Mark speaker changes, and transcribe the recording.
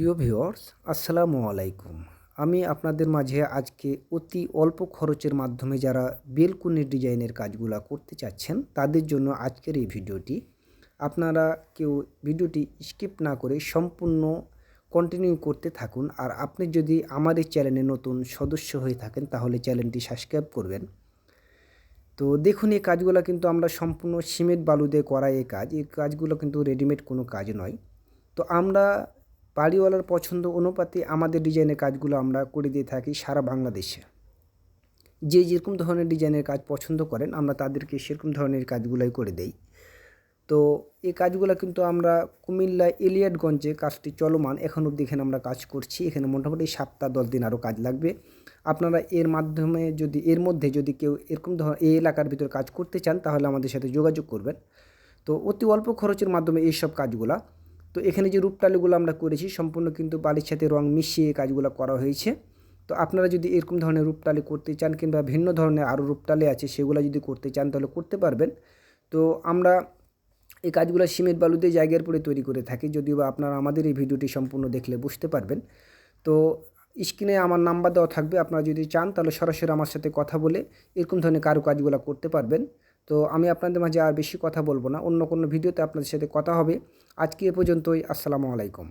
Speaker 1: প্রিয় ভিউয়ার্স, আসসালামু আলাইকুম। আমি আপনাদের মাঝে আজকে অতি অল্প খরচের মাধ্যমে যারা বেলকুনি ডিজাইনের কাজগুলো করতে চাচ্ছেন, তাদের জন্য আজকের এই ভিডিওটি। আপনারা কেউ ভিডিওটি স্কিপ না করে সম্পূর্ণ কন্টিনিউ করতে থাকুন, আর আপনি যদি আমার এই চ্যানেলে নতুন সদস্য হয়ে থাকেন, তাহলে চ্যানেলটি সাবস্ক্রাইব করবেন। তো দেখুন, এই কাজগুলো কিন্তু আমরা সম্পূর্ণ সিমেন্ট বালু দিয়ে করা এই কাজ। এই কাজগুলো কিন্তু রেডিমেড কোনো কাজ নয়। তো আমরা বাড়িওয়ালার পছন্দ অনুপাতে আমাদের ডিজাইনের কাজগুলো আমরা করে দিয়ে থাকি সারা বাংলাদেশে। যে যেরকম ধরনের ডিজাইনের কাজ পছন্দ করেন, আমরা তাদেরকে সেরকম ধরনের কাজগুলোই করে দেই। তো এই কাজগুলো কিন্তু আমরা কুমিল্লা এলিয়াটগঞ্জে কাজটি চলমান, এখন অবধি এখানে আমরা কাজ করছি। এখানে মোটামুটি সাতটা দশ দিন আরও কাজ লাগবে। আপনারা এর মাধ্যমে যদি, এর মধ্যে যদি কেউ এরকম ধর, এই এলাকার ভিতরে কাজ করতে চান, তাহলে আমাদের সাথে যোগাযোগ করবেন। তো অতি অল্প খরচের মাধ্যমে এইসব কাজগুলা তো এখানে যে রূপটালিগুলো আমরা করেছি, সম্পূর্ণ কিন্তু বালির সাথে রং মিশিয়ে কাজগুলো করা হয়েছে। তো আপনারা যদি এরকম ধরনের রূপটালি করতে চান কিংবা ভিন্ন ধরনের আরও রূপটালি আছে সেগুলো যদি করতে চান তাহলে করতে পারবেন। তো আমরা এই কাজগুলো সিমেন্ট বালুতে জায়গার পরে তৈরি করে থাকি, যদিও বা আপনারা আমাদের এই ভিডিওটি সম্পূর্ণ দেখলে বুঝতে পারবেন। তো স্ক্রিনে আমার নাম্বার দেওয়া থাকবে, আপনারা যদি চান তাহলে সরাসরি আমার সাথে কথা বলে এরকম ধরনের কারুকাজগুলো করতে পারবেন। তো আমি আপনাদের মাঝে আর বেশি কথা বলব না। অন্য কোনো ভিডিওতে আপনাদের সাথে কথা হবে। আজকে এ পর্যন্তই। আসসালামু আলাইকুম।